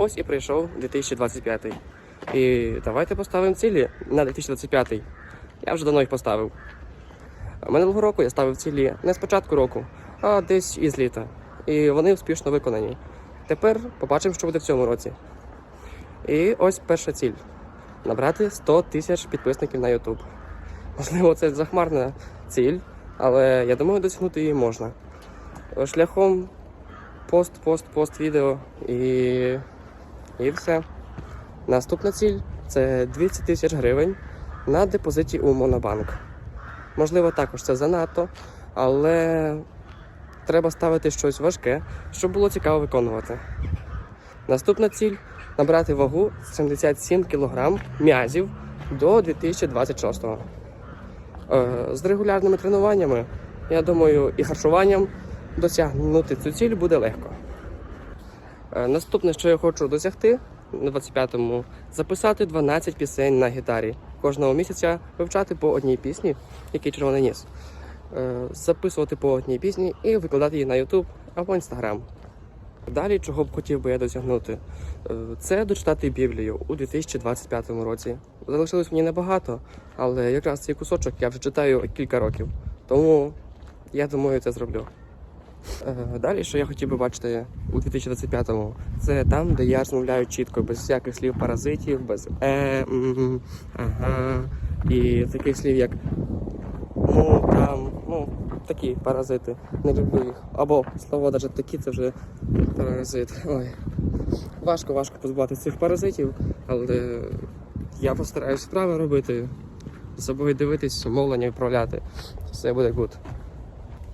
Ось і прийшов 2025. І давайте поставимо цілі на 2025. Я вже давно їх поставив. Минулого року я ставив цілі не з початку року, а десь із літа. І вони успішно виконані. Тепер побачимо, що буде в цьому році. І ось перша ціль: набрати 100 тисяч підписників на YouTube. Можливо, це захмарна ціль, але я думаю, досягнути її можна. Шляхом пост, пост, пост відео і, і все. Наступна ціль це 200 тисяч гривень на депозиті у Монобанк. Можливо, також це занадто, але треба ставити щось важке, щоб було цікаво виконувати. Наступна ціль набрати вагу 77 кг м'язів до 2026-го. Е, З регулярними тренуваннями, я думаю, і харчуванням досягнути цю ціль буде легко. Е, Наступне, що я хочу досягти на 25-му, записати 12 пісень на гітарі. Кожного місяця вивчати по одній пісні, який червоний ніс. Е, Записувати по одній пісні і викладати її на YouTube або Instagram. Далі, чого б хотів би я досягнути, Е, це дочитати Біблію у 2025 році. Залишилось мені небагато, але якраз цей кусочок я вже читаю кілька років. Тому я думаю, це зроблю. Е, Далі, що я хотів би бачити у 2025-му, це там, де я розмовляю чітко, без всяких слів паразитів, без е, ага, і таких слів, як ну, там, ну, такі паразити. Не люблю їх. Або слово навіть такі, це вже паразит. Ой. Важко, важко позбуватися цих паразитів, але я постараюсь справи робити, за собою дивитись, мовлення відправляти. Все буде гуд.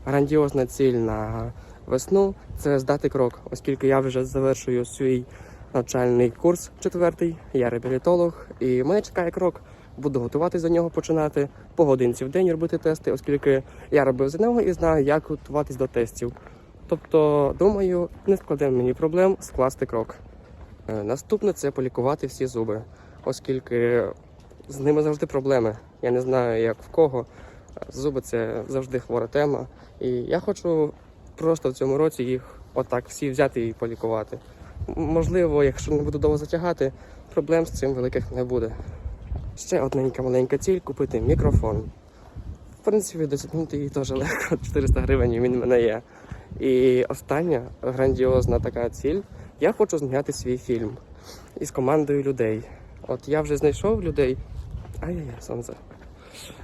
Грандіозна ціль на весну це здати крок, оскільки я вже завершую свій навчальний курс четвертий, я реабілітолог, і мене чекає крок. Буду готуватись до нього починати по годинці в день робити тести, оскільки я робив за нього і знаю, як готуватись до тестів. Тобто, думаю, не складе мені проблем скласти крок. Е, Наступне це полікувати всі зуби, оскільки з ними завжди проблеми. Я не знаю, як в кого. Зуби це завжди хвора тема. І я хочу просто в цьому році їх отак всі взяти і полікувати. Можливо, якщо не буду довго затягати, проблем з цим великих не буде. Ще одненька маленька ціль купити мікрофон. В принципі, досягнути її теж легко, 400 гривень він в мене є. І остання грандіозна така ціль. Я хочу зняти свій фільм із командою людей. От я вже знайшов людей. Ай-яй, сонце.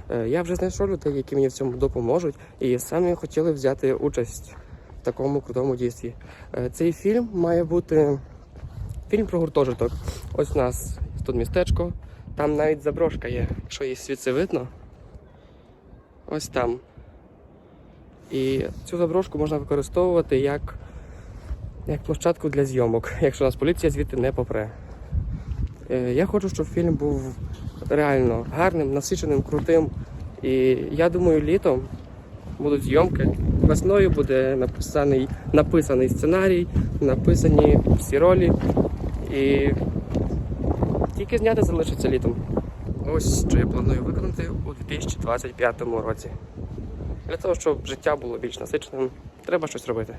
Е, Я вже знайшов людей, які мені в цьому допоможуть, і самі хотіли взяти участь в такому крутому дійстві. Е, Цей фільм має бути фільм про гуртожиток. Ось у нас тут містечко, там навіть заброшка є, якщо її звідси видно. Ось там. І цю заброшку можна використовувати як, як площадку для зйомок, якщо нас поліція звідти не попре. Е, Я хочу, щоб фільм був реально гарним, насиченим, крутим. І я думаю, літом будуть зйомки. Весною буде написаний, написаний сценарій, написані всі ролі. І тільки зняти залишиться літом. Ось що я планую виконати у 2025 році. Для того, щоб життя було більш насиченим, треба щось робити.